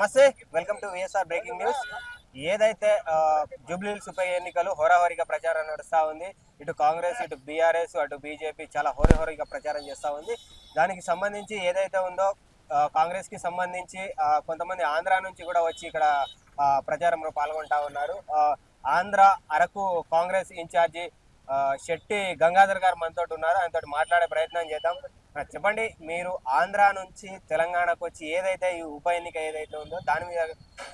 నమస్తే welcome to VSR breaking news ఏదైతే జూబ్లీహిల్స్ ఉప ఎన్నికలు హోరాహోరీగా ప్రచారం నడుస్తూ ఉంది ఇటు కాంగ్రెస్ ఇటు బీఆర్ఎస్ అటు బీజేపీ చాలా హోరాహోరీగా ప్రచారం చేస్తూ ఉంది. దానికి సంబంధించి ఏదైతే ఉందో కాంగ్రెస్కి సంబంధించి కొంతమంది ఆంధ్ర నుంచి కూడా వచ్చి ఇక్కడ ప్రచారంలో పాల్గొంటా ఉన్నారు. ఆంధ్ర అరకు కాంగ్రెస్ ఇన్ఛార్జి శెట్టి గంగాధర్ గారు మనతో ఉన్నారు. ఆయనతో మాట్లాడే ప్రయత్నం చేద్దాం. చెప్పండి మీరు ఆంధ్ర నుంచి తెలంగాణకు వచ్చి ఏదైతే ఈ ఉప ఎన్నిక ఏదైతే ఉందో దాని మీద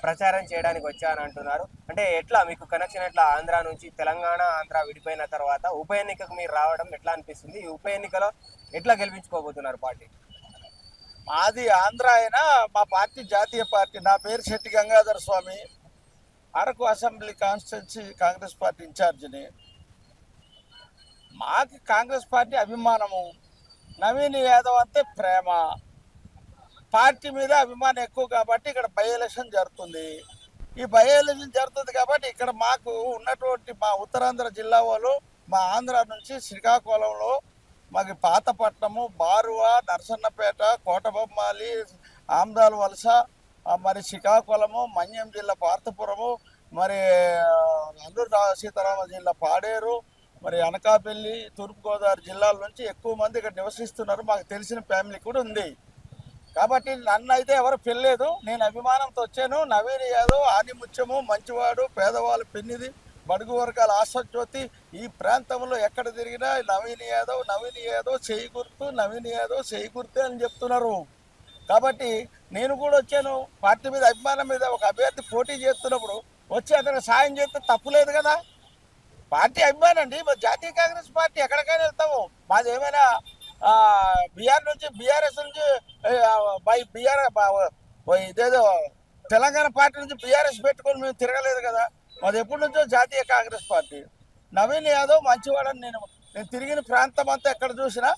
ప్రచారం చేయడానికి వచ్చాను అంటున్నారు. అంటే ఎట్లా మీకు కనెక్షన్ ఎట్లా? ఆంధ్ర నుంచి తెలంగాణ ఆంధ్ర విడిపోయిన తర్వాత ఉప ఎన్నికకు మీరు రావడం ఎట్లా అనిపిస్తుంది? ఈ ఉప ఎన్నికలో ఎట్లా గెలిపించుకోబోతున్నారు పార్టీ? మాది ఆంధ్ర అయినా మా పార్టీ జాతీయ పార్టీ. నా పేరు Shetty Gangadhara Swamy. Araku assembly constituency Congress party ఇన్ఛార్జిని. మాకు కాంగ్రెస్ పార్టీ అభిమానము. నవీన్ యాదవ్ అంటే ప్రేమ. పార్టీ మీద అభిమానం ఎక్కువ కాబట్టి ఇక్కడ బై ఎలక్షన్ జరుగుతుంది. ఈ బై ఎలక్షన్ జరుగుతుంది కాబట్టి ఇక్కడ మాకు ఉన్నటువంటి మా ఉత్తరాంధ్ర జిల్లా వాళ్ళు మా ఆంధ్ర నుంచి శ్రీకాకుళంలో మాకు పాతపట్నము బారువ నరసన్నపేట కోటబొమ్మాలి ఆమ్దాల వలస మరి శ్రీకాకుళము మన్యం జిల్లా పార్థపురము మరి అల్లూరు సీతారామ జిల్లా పాడేరు మరి అనకాపల్లి తూర్పుగోదావరి జిల్లాల నుంచి ఎక్కువ మంది ఇక్కడ నివసిస్తున్నారు. మాకు తెలిసిన ఫ్యామిలీ కూడా ఉంది. కాబట్టి నన్ను అయితే ఎవరు పెళ్ళలేదు నేను అభిమానంతో వచ్చాను. నవీన్ యాదవ్ ఆనిముత్యము మంచివాడు పేదవాళ్ళు పెన్నిది బడుగు వర్గాల ఆశజ్యోతి ఈ ప్రాంతంలో ఎక్కడ తిరిగినా నవీన్ యాదవ్ నవీన్ యాదవ్ చేయి గుర్తు నవీన్ యాదవ్ చేయి గుర్తు అని చెప్తున్నారు. కాబట్టి నేను కూడా వచ్చాను. పార్టీ మీద అభిమానం మీద ఒక అభ్యర్థి పోటీ చేస్తున్నప్పుడు వచ్చి అతనికి సాయం చేస్తే తప్పులేదు కదా. పార్టీ అభిమానం అండి. మరి జాతీయ కాంగ్రెస్ పార్టీ ఎక్కడికైనా వెళ్తాము. మాది ఏమైనా బీఆర్ నుంచి బీఆర్ఎస్ నుంచి బై బీఆర్ ఇదేదో తెలంగాణ పార్టీ నుంచి బీఆర్ఎస్ పెట్టుకొని మేము తిరగలేదు కదా. మాది ఎప్పటి నుంచో జాతీయ కాంగ్రెస్ పార్టీ. నవీన్ యాదవ్ మంచివాడని నేను నేను తిరిగిన ప్రాంతం అంతా ఎక్కడ చూసినా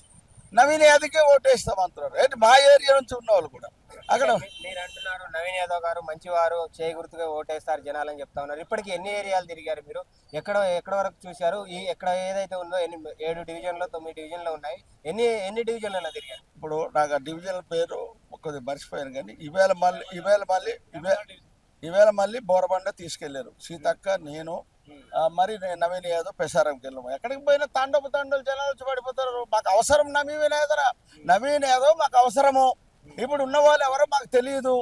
నవీన్ యాదవ్కే ఓటేస్తాం అంటున్నారు. ఏంటి మా ఏరియా నుంచి ఉన్న వాళ్ళు కూడా? అక్కడ మీరు అంటున్నారు నవీన్ యాదవ్ గారు మంచివారు చేయి గుర్తుగా ఓటేస్తారు జనాలని చెప్తా ఉన్నారు. ఇప్పటికి ఎన్ని ఏరియాలు తిరిగారు మీరు? ఎక్కడ ఎక్కడ వరకు చూశారు? ఈ ఎక్కడ ఏదైతే ఉందో ఎన్ని ఏడు డివిజన్లు తొమ్మిది డివిజన్లు ఉన్నాయి? ఎన్ని ఎన్ని డివిజన్లలో తిరిగారు? ఇప్పుడు నాకు ఆ డివిజన్ పేరు కొద్దిగా మర్చిపోయాను కానీ ఈవేళ మళ్ళీ ఈవేళ మళ్ళీ ఈవేళ మళ్ళీ బోరబండ తీసుకెళ్ళారు. సీతక్క నేను మరి నేను నవీన్ యాదవ్ పెసారంకి వెళ్ళాము ఎక్కడికి పోయినా తాండవ తాండవులు జనాలు వచ్చి పడిపోతారు. మాకు అవసరం నవీన్ యాదరా? నవీన్ యాదవ్ మాకు అవసరము. ఇప్పుడు ఉన్న వాళ్ళు ఎవరో మాకు తెలియదు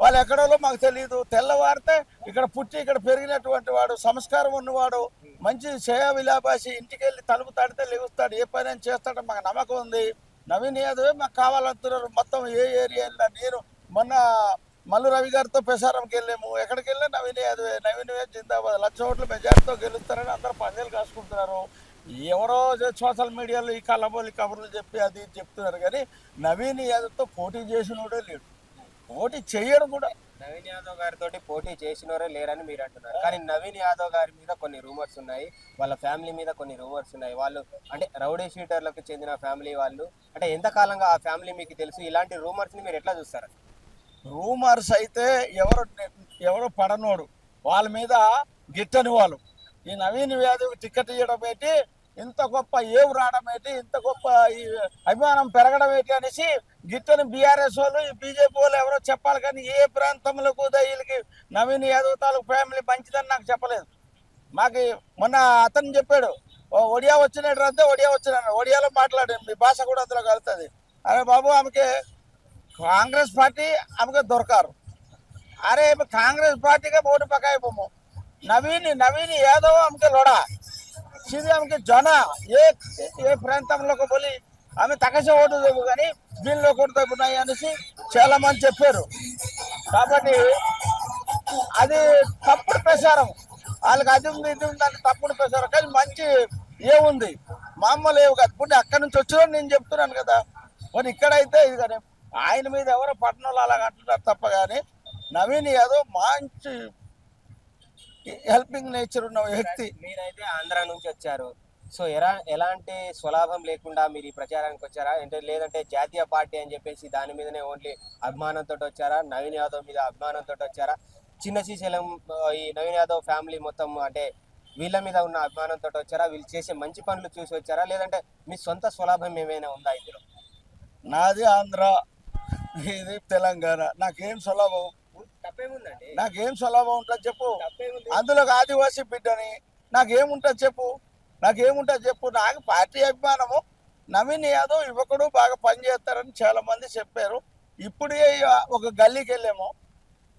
వాళ్ళు ఎక్కడోలో మాకు తెలియదు తెల్లవారితే ఇక్కడ పుట్టి ఇక్కడ పెరిగినటువంటి వాడు సంస్కారం ఉన్నవాడు మంచి శ్రేయా విలాభాషి ఇంటికి వెళ్ళి తలుపు తాడితే లెగుస్తాడు. ఏ పని చేస్తాడో మాకు నమ్మకం ఉంది. నవీన్ యాదవే మాకు కావాలంటున్నారు. మొత్తం ఏ ఏరియాలో నేను మొన్న మల్లు రవి గారితో ప్రసారంకి వెళ్ళాము. ఎక్కడికి వెళ్ళినా నవీన్ యాదవే నవీన్ జిందాబాద్ లక్ష ఓట్లు మెజార్టీతో గెలుస్తారని అందరూ పందేలు కాసుకుంటున్నారు. ఎవరో సోషల్ మీడియాలో ఈ కళ్ళబోలి కబుర్లు చెప్పి అది ఇది చెప్తున్నారు కానీ నవీన్ యాదవ్తో పోటీ చేసినోడే లేడు. పోటీ చేయడు కూడా. నవీన్ యాదవ్ గారితో పోటీ చేసినోరే లేరని మీరు అంటున్నారు. కానీ నవీన్ యాదవ్ గారి మీద కొన్ని రూమర్స్ ఉన్నాయి. వాళ్ళ ఫ్యామిలీ మీద కొన్ని రూమర్స్ ఉన్నాయి. వాళ్ళు అంటే రౌడీ షీటర్లకు చెందిన ఫ్యామిలీ వాళ్ళు. అంటే ఎంతకాలంగా ఆ ఫ్యామిలీ మీకు తెలుసు? ఇలాంటి రూమర్స్ని మీరు ఎట్లా చూస్తారు? రూమర్స్ అయితే ఎవరు ఎవరు పడనోడు. వాళ్ళ మీద గిట్టని వాళ్ళు. ఈ నవీన్ యాదవ్ టికెట్ ఇవ్వడం ఏంటి? ఇంత గొప్ప ఏవు రావడం ఏంటి? ఇంత గొప్ప ఈ అభిమానం పెరగడం ఏంటి అనేసి గిట్టని బీఆర్ఎస్ వాళ్ళు ఈ బీజేపీ వాళ్ళు ఎవరో చెప్పాలి కానీ ఏ ప్రాంతంలో కూడా వీళ్ళకి నవీన్ యాదవ్ తాలూకు ఫ్యామిలీ మంచిదని నాకు చెప్పలేదు. మాకు మొన్న అతను చెప్పాడు ఒడియా వచ్చినట్టు అంతే ఒడియా వచ్చినాను ఒడియాలో మాట్లాడాను మీ భాష కూడా అందులో కలుగుతుంది. అరే బాబు ఆమెకి కాంగ్రెస్ పార్టీ ఆమెకు దొరకారు अरे अब कांग्रेस पार्टी का वोट पकाए बोमो नवीन नवीन यादव हमके लड़ा सीधे हमके जना ఏ ఏ ప్రాంతంలో పోలి ఆమె తగసే ఓటు లేవు కానీ వీళ్ళు కొడుతూ ఉన్నాయి అనేసి చాలా మంది చెప్పారు కాబట్టి అది తప్పుడు ప్రచారం వాళ్ళకి అది ఉంది ఇది ఉంది అని తప్పుడు ప్రచారం కానీ మంచి ఏముంది మామూలు ఏవు కాదు ఇప్పుడు అక్కడి నుంచి వచ్చిన నేను చెప్తున్నాను కదా మరి ఇక్కడైతే ఇది కానీ ఆయన మీద ఎవరో పట్టణంలో అలాగ అంటున్నారు తప్ప కానీ నవీన్ యాదవ్ మంచి హెల్పింగ్ నేచర్ ఉన్న వ్యక్తి. మీరైతే ఆంధ్ర నుంచి వచ్చారు. సో ఎలా ఎలాంటి స్వలాభం లేకుండా మీరు ఈ ప్రచారానికి వచ్చారా? అంటే లేదంటే జాతీయ పార్టీ అని చెప్పేసి దాని మీదనే ఓన్లీ అభిమానంతో వచ్చారా? నవీన్ యాదవ్ మీద అభిమానంతో వచ్చారా? చిన్న శ్రీశైలం ఈ నవీన్ యాదవ్ ఫ్యామిలీ మొత్తం అంటే వీళ్ళ మీద ఉన్న అభిమానంతో వచ్చారా? వీళ్ళు చేసే మంచి పనులు చూసి వచ్చారా? లేదంటే మీ సొంత స్వలాభం ఏమైనా ఉందా ఇందులో? నాది ఆంధ్ర. ఇది తెలంగాణ. నాకేం సులభం? నాకేం సులభం ఉంటుంది చెప్పు. అందులో ఆదివాసీ బిడ్డని నాకేముంటుంది చెప్పు. నాకేముంటుంది చెప్పు. నాకు పార్టీ అభిమానము. నవీన్ యాదవ్ యువకుడు బాగా పనిచేస్తారని చాలా మంది చెప్పారు. ఇప్పుడే ఒక గల్లీకి వెళ్ళాము.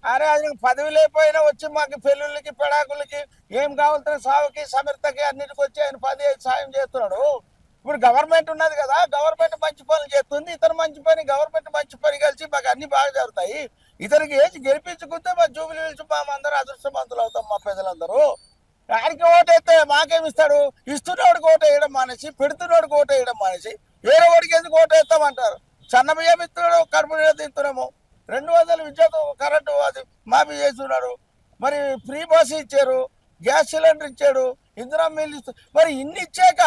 అరే అది పదవి లేకపోయినా వచ్చి మాకు పెళ్ళిళ్ళకి పెడాకులకి ఏం కావాలంటే సావుకి సమర్థకి అన్నిటికి వచ్చి ఆయన పది సాయం చేస్తున్నాడు. ఇప్పుడు గవర్నమెంట్ ఉన్నది కదా గవర్నమెంట్ మంచి పనులు చేస్తుంది ఇతను మంచి పని గవర్నమెంట్ మంచి పని కలిసి మాకు అన్ని బాగా జరుగుతాయి. ఇతనికి ఏజ్ గెలిపించుకుంటే మా జూబిలీ పిలిచి మా అందరూ అదృష్టవంతులు అవుతాం మా ప్రజలందరూ. ఆయనకి ఓటేస్తే మాకేమి ఇస్తాడు? ఇస్తున్నోడికి ఓటు వేయడం మానేసి పెడుతున్నోడికి ఓటు వేయడం మానేసి వేరే వాడికి ఎందుకు ఓటు వేస్తామంటారు? సన్న బియ్యం ఇస్తున్నాడు కడుపు తింటున్నాము. రెండు వందల విద్యుత్ కరెంటు అది మాఫీ చేస్తున్నాడు. మరి ఫ్రీ బస్ ఇచ్చారు గ్యాస్ సిలిండర్ ఇచ్చాడు ఇందిరా మిల్లు మరి ఇన్ని ఇచ్చాక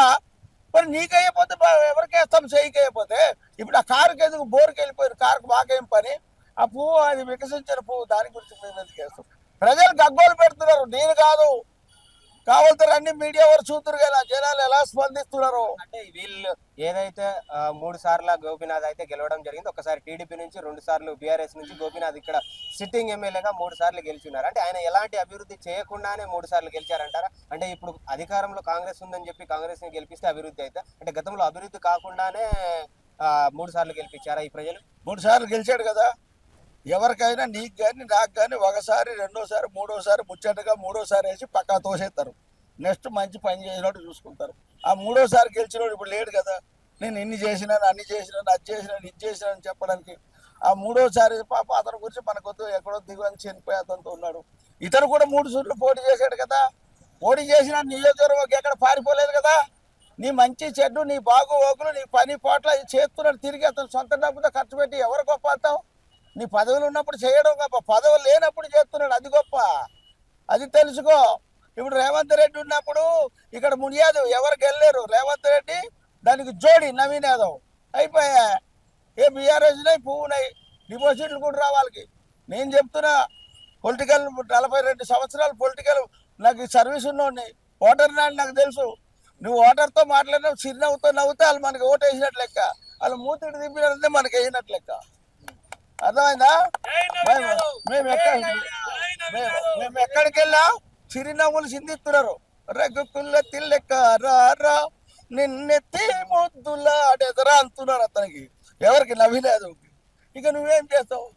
మరి నీకైపోతే ఎవరికి వేస్తాం చేయకపోతే ఇప్పుడు ఆ కారుకి ఎందుకు బోర్కి వెళ్ళిపోయారు కారుకు బాగేం పని? ఆ పువ్వు అది వికసించిన పువ్వు దాని గురించి మేము ఎందుకు వేస్తాం ప్రజలు గగ్గోలు పెడుతున్నారు. నేను కాదు. కావాలంటే అన్ని మీడియా వారు చూద్దరు కదా జనాలు ఎలా స్పందిస్తున్నారు? అంటే వీళ్ళు ఏదైతే మూడు సార్లు గోపీనాథ్ అయితే గెలవడం జరిగింది ఒకసారి టీడీపీ నుంచి రెండు సార్లు బీఆర్ఎస్ నుంచి గోపీనాథ్ ఇక్కడ సిట్టింగ్ ఎమ్మెల్యేగా మూడు సార్లు గెలిచినారు. అంటే ఆయన ఎలాంటి అభివృద్ధి చేయకుండానే మూడు సార్లు గెలిచారంటారా? అంటే ఇప్పుడు అధికారంలో కాంగ్రెస్ ఉందని చెప్పి కాంగ్రెస్ని గెలిపిస్తే అభివృద్ధి అయితే అంటే గతంలో అభివృద్ధి కాకుండానే మూడు సార్లు గెలిపించారా ఈ ప్రజలు? మూడు సార్లు గెలిచాడు కదా. ఎవరికైనా నీకు కానీ నాకు కానీ ఒకసారి రెండోసారి మూడోసారి ముచ్చటగా మూడోసారి వేసి పక్కా తోసేస్తారు. నెక్స్ట్ మంచి పని చేసినట్టు చూసుకుంటారు. ఆ మూడోసారి గెలిచినోడు ఇప్పుడు లేడు కదా. నేను ఇన్ని చేసినాను అన్ని చేసినాను అది చేసినాను ఇది చేసినాను చెప్పడానికి ఆ మూడోసారి పాప అతని గురించి మనకొద్దు ఎక్కడో దిగువని చనిపోయి అతనితో ఉన్నాడు. ఇతను కూడా మూడు సూర్లు పోటీ చేశాడు కదా. పోటీ చేసిన నియోజకవర్గం ఎక్కడ పారిపోలేదు కదా. నీ మంచి చెడ్డు నీ బాగు ఓకులు నీ పని పోట్ల చేస్తున్నాడు తిరిగి అతను సొంత డబ్బుతో ఖర్చు పెట్టి ఎవరు గొప్ప అంటావు? నీ పదవులు ఉన్నప్పుడు చేయడం గొప్ప. పదవులు లేనప్పుడు చేస్తున్నాడు. అది గొప్ప. అది తెలుసుకో. ఇప్పుడు రేవంత్ రెడ్డి ఉన్నప్పుడు ఇక్కడ మునియాదు ఎవరు గెలలేరు? రేవంత్ రెడ్డి దానికి జోడి నవీన్ యాదవ్. అయిపోయా. ఏ బీఆర్ఎస్ ఉన్నాయి పువ్వున్నాయి డిపాజిట్లు కూడా రావాలికి నేను చెప్తున్నా పొలిటికల్ నలభై రెండు సంవత్సరాలు పొలిటికల్ నాకు సర్వీస్ ఉన్నోడిని. ఓటర్ నాడు నాకు తెలుసు. నువ్వు ఓటర్తో మాట్లాడినావు చిరునవ్వుతో నవ్వుతే వాళ్ళు మనకి ఓటు వేసినట్లు లెక్క. వాళ్ళు మూతిడి దింపినట్టే మనకి వేసినట్లు లెక్క. అర్థమైందా? మేము- మేము ఎక్కడ మేము ఎక్కడికి వెళ్ళా చిరునవ్వులు చిందిస్తున్నారు. రగ్గుకుల్ల తిల్లెక్క రా నిన్నెత్తి ముద్దులాడెదరా అంటున్నారు అతనికి. ఎవరికి? నవ్విలేదు ఇక నువ్వేం చేస్తావు?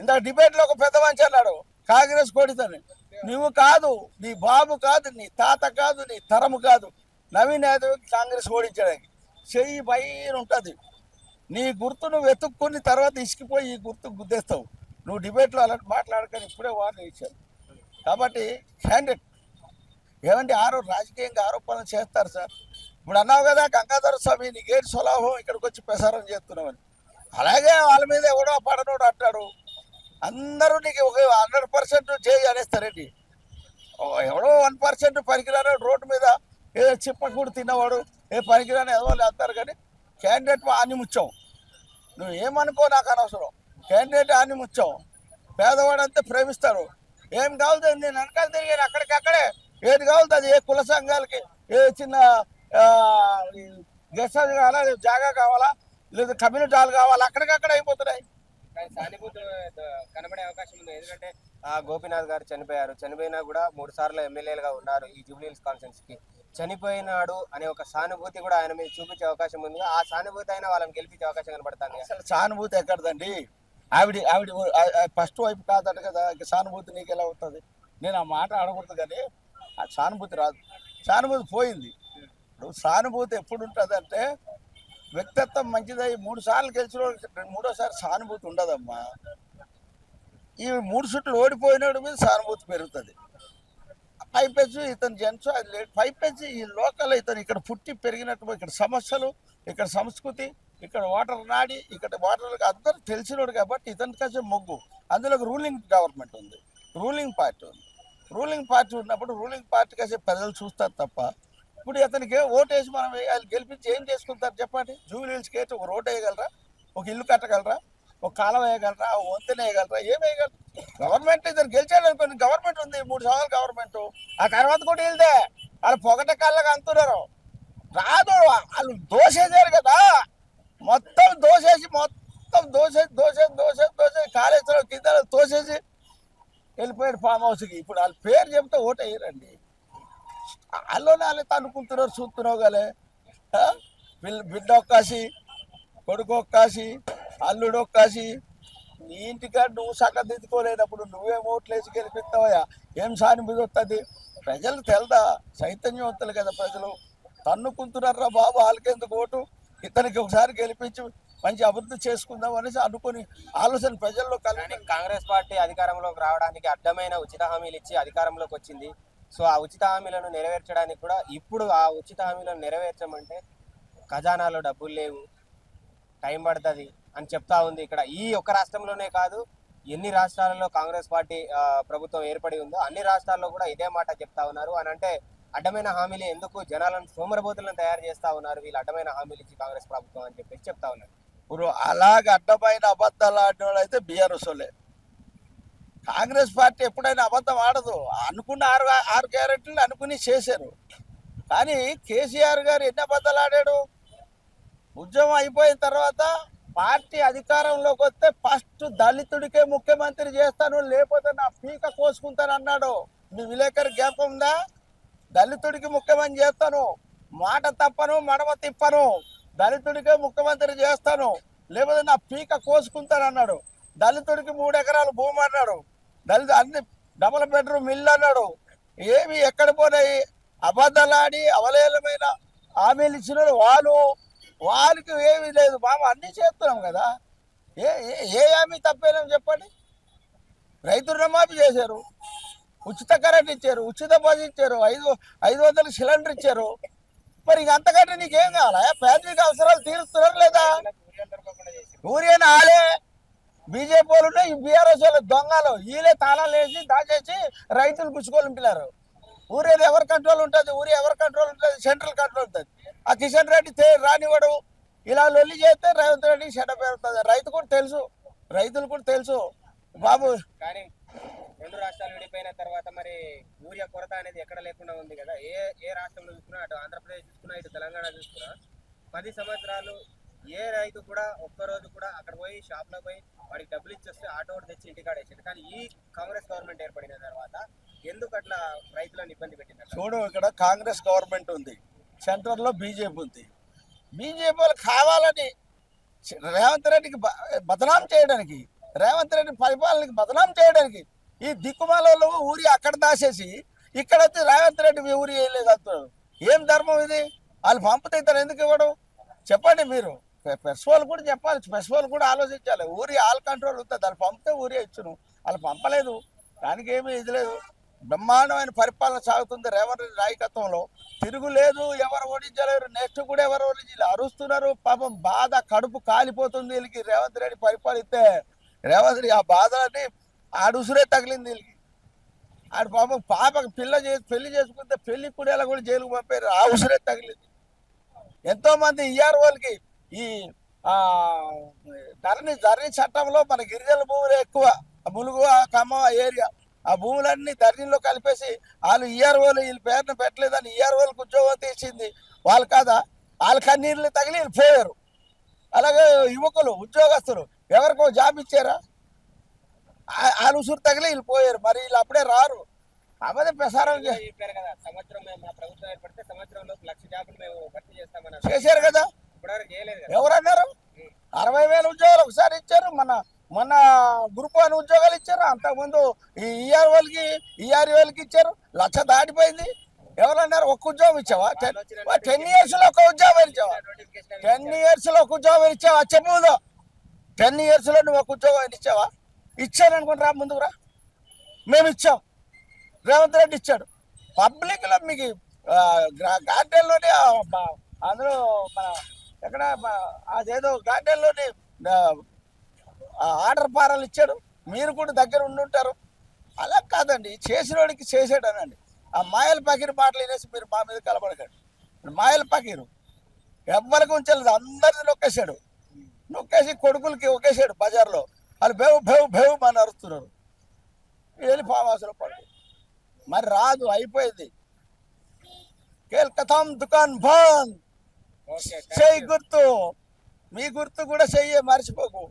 ఇంత డిబేట్లో ఒక పెద్ద మనిషి అన్నాడు కాంగ్రెస్ కొడితని. నువ్వు కాదు నీ బాబు కాదు నీ తాత కాదు నీ తరము కాదు. నవీన్ యాదవ్ కాంగ్రెస్ ఓడించడానికి. చెయ్యి పైన ఉంటుంది నీ గుర్తు నువ్వు వెతుక్కుని తర్వాత ఇసుకిపోయి ఈ గుర్తు గుద్దేస్తావు. నువ్వు డిబేట్లో అలాంటి మాట్లాడకని ఇప్పుడే వార్నింగ్ ఇచ్చాను కాబట్టి క్యాండిడేట్ ఏమంటే ఆరో రాజకీయంగా ఆరోపణలు చేస్తారు సార్. ఇప్పుడు అన్నావు కదా గంగాధర స్వామి నీకేటి సులాభం ఇక్కడికి వచ్చి ప్రసారం చేస్తున్నామని. అలాగే వాళ్ళ మీద ఎవడో పడనోడు అంటాడు. అందరూ నీకు ఒక హండ్రెడ్ పర్సెంట్ చేయి అనేస్తారండి ఎవడో వన్ పర్సెంట్ పనికిరాని రోడ్డు మీద ఏదో చిప్పకూడు తిన్నవాడు ఏ పనికిరాని ఏదో అంటారు కానీ క్యాండిడేట్ ఆనిముత్యం. నువ్వు ఏమనుకో నాకు అనవసరం. క్యాండిడేట్ ఆనిముత్యం పేదవాడు అంతా ప్రేమిస్తారు. ఏం కావాలి నేను వెనకాల తిరిగాను అక్కడికక్కడే. ఏది కావాలి అది ఏ కుల సంఘాలకి ఏ చిన్న గెస్ట్ హౌస్ కావాలా జాగా కావాలా లేదా కమ్యూనిటీ హాల్ కావాలా అక్కడికక్కడ అయిపోతున్నాయి. కనబడే అవకాశం ఉంది. ఎందుకంటే ఆ గోపీనాథ్ గారు చనిపోయారు. చనిపోయినా కూడా మూడు సార్లు ఎమ్మెల్యేలుగా ఉన్నారు ఈ జూబ్లీహిల్స్ కాన్ఫరెన్స్కి చనిపోయినాడు అనే ఒక సానుభూతి కూడా ఆయన మీద చూపించే అవకాశం ఉంది. ఆ సానుభూతి అయినా వాళ్ళని గెలిపించే అవకాశం కనబడుతుంది. అసలు సానుభూతి ఎక్కడదండి? ఆవిడ ఆవిడ ఫస్ట్ వైపు కాదట కదా సానుభూతి నీకు ఎలా అవుతుంది నేను ఆ మాట అడగకూడదు కానీ ఆ సానుభూతి రాదు. సానుభూతి పోయింది. ఇప్పుడు సానుభూతి ఎప్పుడు ఉంటుంది అంటే వ్యక్తిత్వం మంచిదై మూడు సార్లు గెలిచిన మూడోసారి సానుభూతి ఉండదమ్మా. ఈ మూడు చుట్లు ఓడిపోయినాడు మీద సానుభూతి పెరుగుతుంది. పైపెచ్చు ఇతను జెంట్స్ అది ఫైవ్ పేజీ ఈ లోకల్ ఇతను. ఇక్కడ పుట్టి పెరిగినట్టు ఇక్కడ సమస్యలు ఇక్కడ సంస్కృతి ఇక్కడ వాటర్ నాడి ఇక్కడ వాటర్ అందరూ తెలిసినోడు కాబట్టి ఇతని కాసే మొగ్గు. అందులో రూలింగ్ గవర్నమెంట్ ఉంది. రూలింగ్ పార్టీ ఉంది. రూలింగ్ పార్టీ ఉన్నప్పుడు రూలింగ్ పార్టీ కాసే ప్రజలు చూస్తారు తప్ప ఇప్పుడు అతనికి ఓటేసి మనం వేయాలి గెలిపించి ఏం చేసుకుంటారు చెప్పండి? జూబిలీస్కి అయితే ఒక రోడ్ వేయగలరా? ఒక ఇల్లు కట్టగలరా? ఒక కాలం వేయగలరా? ఒక వంతెన వేయగలరా? ఏం వేయగలరా? గవర్నమెంట్ ఇద్దరు గెలిచాడు అనుకోండి గవర్నమెంట్ ఉంది మూడు సంవత్సరాలు గవర్నమెంట్ ఆ తర్వాత కూడా వెళ్తే వాళ్ళు పొగట కళ్ళగా అంటున్నారు. రాదు వాళ్ళు దోసేసారు కదా. మొత్తం దోసేసి మొత్తం దోసేసి దోసేసి దోసేసి దోసేసి కాళేశ్వరం కింద తోసేసి వెళ్ళిపోయాడు ఫామ్ హౌస్కి ఇప్పుడు వాళ్ళ పేరు చెప్తే ఓటు వేయరండి. వాళ్ళలోనే వాళ్ళు తనుకుంటున్నారు చూస్తున్నావు గలే బిల్- బిడ్డ ఒక్కాసి కొడుకు ఒక్కాసి అల్లుడు ఒక్కసి నీ ఇంటికాడ నువ్వు సగం నువ్వే నువ్వేం ఓట్లేసి గెలిపిస్తావయ్యా. ఏం సానుభూతి వస్తుంది ప్రజలు తెలదా? చైతన్యవంతులు కదా ప్రజలు. తన్నుకుంటున్నారా బాబు? వాళ్ళకెందుకు ఓటు? ఇతనికి ఒకసారి గెలిపించి మంచి అభివృద్ధి చేసుకుందాం అనేసి అనుకుని ఆలోచన ప్రజల్లో కలిగి కాంగ్రెస్ పార్టీ అధికారంలోకి రావడానికి అడ్డమైన ఉచిత హామీలు ఇచ్చి అధికారంలోకి వచ్చింది. సో ఆ ఉచిత హామీలను నెరవేర్చడానికి కూడా ఇప్పుడు ఆ ఉచిత హామీలను నెరవేర్చమంటే ఖజానాలో డబ్బులు లేవు. టైం పడుతుంది. అని చెప్తా ఉంది. ఇక్కడ ఈ ఒక్క రాష్ట్రంలోనే కాదు ఎన్ని రాష్ట్రాలలో కాంగ్రెస్ పార్టీ ప్రభుత్వం ఏర్పడి ఉందో అన్ని రాష్ట్రాల్లో కూడా ఇదే మాట చెప్తా ఉన్నారు. అని అంటే అడ్డమైన హామీలు ఎందుకు? జనాలను సోమరబోతులను తయారు చేస్తా ఉన్నారు. వీళ్ళు అడ్డమైన హామీలు ఇచ్చి కాంగ్రెస్ ప్రభుత్వం అని చెప్పేసి చెప్తా ఉన్నారు. ఇప్పుడు అలాగ అడ్డమైన అబద్ధాలు ఆడిన వాళ్ళు అయితే బీఆర్ఎస్ కాంగ్రెస్ పార్టీ ఎప్పుడైనా అబద్ధం ఆడదు. అనుకున్న ఆరు ఆరు గ్యారెంటీలు అనుకుని చేశారు. కానీ కేసీఆర్ గారు ఎన్ని అబద్ధాలు ఆడాడు? ఉద్యమం అయిపోయిన తర్వాత పార్టీ అధికారంలోకి వస్తే ఫస్ట్ దళితుడికే ముఖ్యమంత్రి చేస్తాను లేకపోతే నా పీక కోసుకుంటాను అన్నాడు. మీ విలేకరి జ్ఞాపకం ఉందా? దళితుడికి ముఖ్యమంత్రి చేస్తాను మాట తప్పను మడమ తిప్పను దళితుడికే ముఖ్యమంత్రి చేస్తాను లేకపోతే నా పీక కోసుకుంటాను అన్నాడు. దళితుడికి మూడు ఎకరాలు భూమి అన్నాడు. దళిత అన్ని డబుల్ బెడ్రూమ్ ఇల్లు అన్నాడు. ఏమి ఎక్కడ పోనాయి? అబద్ధాలాడి అవలేలమైన హామీలు ఇచ్చిన వాళ్ళు వాళ్ళకి ఏమీ లేదు బాబు అన్నీ చేస్తున్నాం కదా. ఏ ఏ- ఏ హామీ తప్పేనని చెప్పండి? రైతు రుణమాఫీ చేశారు. ఉచిత కరెంట్ ఇచ్చారు ఉచిత బస్ ఇచ్చారు ఐదు ఐదు వందలు సిలిండర్ ఇచ్చారు. మరి ఇంక అంతకంటే నీకేం కావాలా? పేదరిక అవసరాలు తీరుస్తున్నారు లేదా? ఊరియన్ ఆలే బీజేపీ వాళ్ళు ఈ బీఆర్ఎస్ వాళ్ళు దొంగలు. వీళ్ళే తాళాలు వేసి దాచేసి రైతులు గుచ్చుకోలింపినారు ఊరేది ఎవరి కంట్రోల్ ఉంటుంది? ఊరి ఎవరి కంట్రోల్ ఉంటుంది? సెంట్రల్ కంట్రోల్ ఉంటుంది. ఆ కిషన్ రెడ్డి రానివ్వడు. ఇలా లొల్లి చేస్తే రేవంత్ రెడ్డి చెడ్డ పెరుగుతుంది రైతు కూడా తెలుసు. రైతులు కూడా తెలుసు. బాబు. కానీ రెండు రాష్ట్రాలు విడిపోయిన తర్వాత మరి యూరియా కొరత అనేది ఎక్కడ లేకుండా ఉంది కదా? ఏ ఏ రాష్ట్రంలో చూసుకున్నా అటు ఆంధ్రప్రదేశ్ చూసుకున్నా ఇటు తెలంగాణ చూసుకున్నా పది సంవత్సరాలు ఏ రైతు కూడా ఒక్క రోజు కూడా అక్కడ పోయి షాప్లో పోయి వాడికి డబ్బులు ఇచ్చేస్తే ఆటో ఒకటి తెచ్చి ఇంటికాడ వేసింది కానీ ఈ కాంగ్రెస్ గవర్నమెంట్ ఏర్పడిన తర్వాత ఎందుకు అట్లా రైతులను ఇబ్బంది పెట్టింది చూడు ఇక్కడ కాంగ్రెస్ గవర్నమెంట్ ఉంది. సెంటర్లో బీజేపీ ఉంది. బీజేపీ వాళ్ళు కావాలని రేవంత్ రెడ్డికి బదనాం చేయడానికి రేవంత్ రెడ్డి పరిపాలనకి బదనాం చేయడానికి ఈ దిక్కుమాలలో ఊరి అక్కడ దాసేసి ఇక్కడ వచ్చి రేవంత్ రెడ్డి మీ ఊరి వేయలేదు ఏం ధర్మం ఇది? వాళ్ళు పంపితే ఇతను ఎందుకు ఇవ్వడం? చెప్పండి మీరు. పెసవాళ్ళు కూడా చెప్పాలి. పెసవాళ్ళు కూడా ఆలోచించాలి. ఊరి ఆల్ కంట్రోల్ ఉంటుంది వాళ్ళు పంపితే ఊరి ఇచ్చును. వాళ్ళు పంపలేదు. దానికి ఏమీ ఇది లేదు. బ్రహ్మాండమైన పరిపాలన సాగుతుంది. రేవంత్ రెడ్డి నాయకత్వంలో తిరుగులేదు ఎవరు ఓడించలేరు నెక్స్ట్ కూడా ఎవరు ఓడించలేరు. అరుస్తున్నారు పాపం బాధ కడుపు కాలిపోతుంది వీళ్ళకి. రేవంత్ రెడ్డి పరిపాలిస్తే రేవంత్ రెడ్డి ఆ బాధని ఆడుసురే తగిలింది వీళ్ళకి. ఆడు పాపం పాపకి పిల్ల చేసి పెళ్ళి చేసుకుంటే పెళ్ళి కూడా కూడా జైలుకు పంపారు. ఆ ఉసురే తగిలింది. ఎంతో మంది ఇయ్యారు వాళ్ళకి ఈ ఆ ధరణి ధరణి చట్టంలో మన గిరిజన భూములు ఎక్కువ. ములుగు ఖమ్మం ఆ ఏరియా. ఆ భూములన్నీ ధరణిలో కలిపేసి వాళ్ళు ఇయ్యారు వాళ్ళు వీళ్ళ పేరును పెట్టలేదని ఇయ్యారు వాళ్ళకి ఉద్యోగం తీసింది వాళ్ళు కాదా? వాళ్ళ కన్నీళ్ళు తగిలి వీళ్ళు పోయారు. అలాగే యువకులు ఉద్యోగస్తులు ఎవరికో జాబ్ ఇచ్చారా? వాళ్ళ ఉసురు తగిలి వీళ్ళు పోయారు. మరి వీళ్ళు అప్పుడే రారు. అబద్ధ ప్రసారం చెప్పారు కదా సంవత్సరం మేము మా ప్రభుత్వం ఏర్పడితే సంవత్సరంలో లక్ష జాబులు మేము భర్తీ చేస్తామన్నారు. చేశారు కదా? ఎవరన్నారు? అరవై వేల ఉద్యోగాలు ఒకసారి ఇచ్చారు మన మొన్న గ్రూప్ వన్ ఉద్యోగాలు ఇచ్చారు? అంతకుముందు ఈ ఈఆర్ వాళ్ళకి ఈఆర్ వాళ్ళకి ఇచ్చారు. లక్ష దాటిపోయింది. ఎవరన్నారు? ఒక్క ఉద్యోగం ఇచ్చావా? టెన్ ఇయర్స్లో ఒక ఉద్యోగం ఇచ్చావా? టెన్ ఇయర్స్లో ఒక ఉద్యోగం ఇచ్చావా? చెప్పుదో టెన్ ఇయర్స్లో నువ్వు ఒక ఉద్యోగం ఇచ్చావా? ఇచ్చాను అనుకుంటా ముందుకు రా. మేము ఇచ్చాం. రేవంత్ రెడ్డి ఇచ్చాడు. పబ్లిక్లో మీకు గార్డెన్లోనే అందులో మన ఎక్కడ అదేదో గార్డెన్లోనే ఆర్డర్ పారాలు ఇచ్చాడు. మీరు కూడా దగ్గర ఉండుంటారు అలా కాదండి. చేసినోడికి చేసాడనండి ఆ మాయల పకీరు మాటలు వినేసి మీరు మా మీద కలబడకండి. మాయల పకీరు ఎవ్వరికి ఉంచలేదు. అందరిని నొక్కేశాడు. నొక్కేసి కొడుకులకి ఒకేసాడు బజార్లో. వాళ్ళు బేవు బేవు బేవు అని అరుస్తున్నారు. వెళ్ళి ఫామ్ హౌస్లో పడు మరి రాదు అయిపోయింది. కేల్కతాం దుకాన్ బంద్. చెయ్యి గుర్తు. మీ గుర్తు కూడా చెయ్యి మర్చిపోకు.